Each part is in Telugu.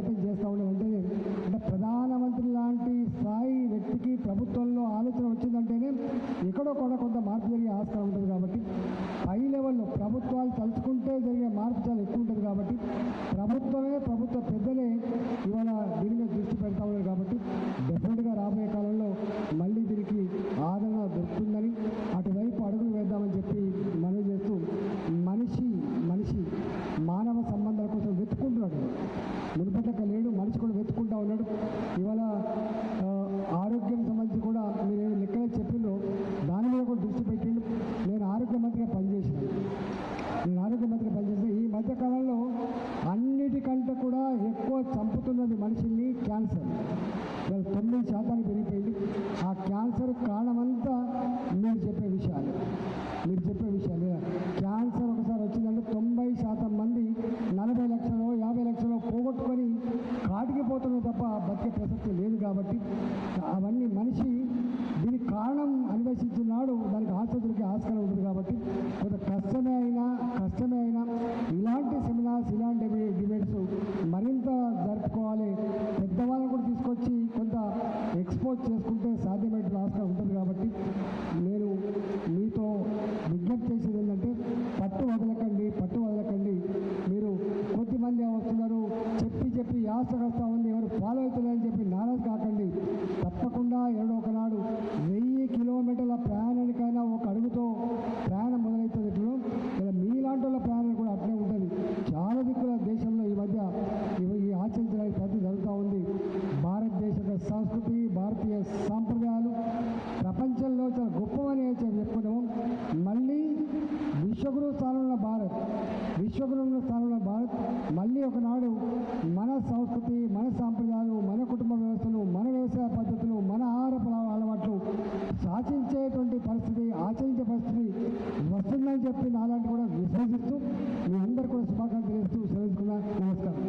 ప్రయత్నం చేస్తూ ఉన్నామంటే అంటే ప్రధానమంత్రి లాంటి స్థాయి వ్యక్తికి ప్రభుత్వంలో ఆలోచన వచ్చిందంటేనే ఎక్కడో కూడా కొంత మార్పు జరిగే ఆస్కారం ఉంటుంది కాబట్టి పై లెవెల్లో ప్రభుత్వాలు తలుచుకుంటే జరిగే మార్పు చాలా ఎక్కువ ఉంటుంది కాబట్టి ప్రభుత్వమే ప్రభుత్వ పెద్దలే ఇవాళ దీని మీద దృష్టి పెడతా ఉన్నారు కాబట్టి డెఫినెట్గా రాబోయే కాలంలో మళ్ళీ దీనికి ఆదరణ దొరుకుతుందని అటువైపు బతికే ప్రసక్తి లేదు కాబట్టి అవన్నీ మనిషి దీనికి కారణం అన్వేషించున్నాడు. దానికి ఆసుపత్రికి ఆస్కారం ఉంటుంది కాబట్టి కొంత కష్టమే అయినా కష్టమే అయినా ఇలాంటి సెమినార్స్ ఇలాంటి డిబేట్స్ మరింత జరుపుకోవాలి. పెద్దవాళ్ళని కూడా తీసుకొచ్చి కొంత ఎక్స్పోజ్ చేసుకుంటే సాధ్యమైన ఆస్కారం ఉంటుంది కాబట్టి నేను మీతో విజ్ఞప్తి చేసేది ఏంటంటే పట్టు వదలకండి పట్టు వదలకండి. మీరు కొద్దిమంది వస్తున్నారు చెప్పి చెప్పి యాస ఆచరించే పరిస్థితి వస్తుందని చెప్పి నాలాంటి కూడా విశ్వసిస్తూ మీ అందరు కూడా శుభాకాంక్షలు తెలియజేస్తూ సెలవుకున్నా నమస్కారం.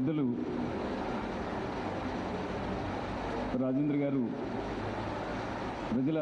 పెద్దలు రాజేంద్ర గారు ప్రజల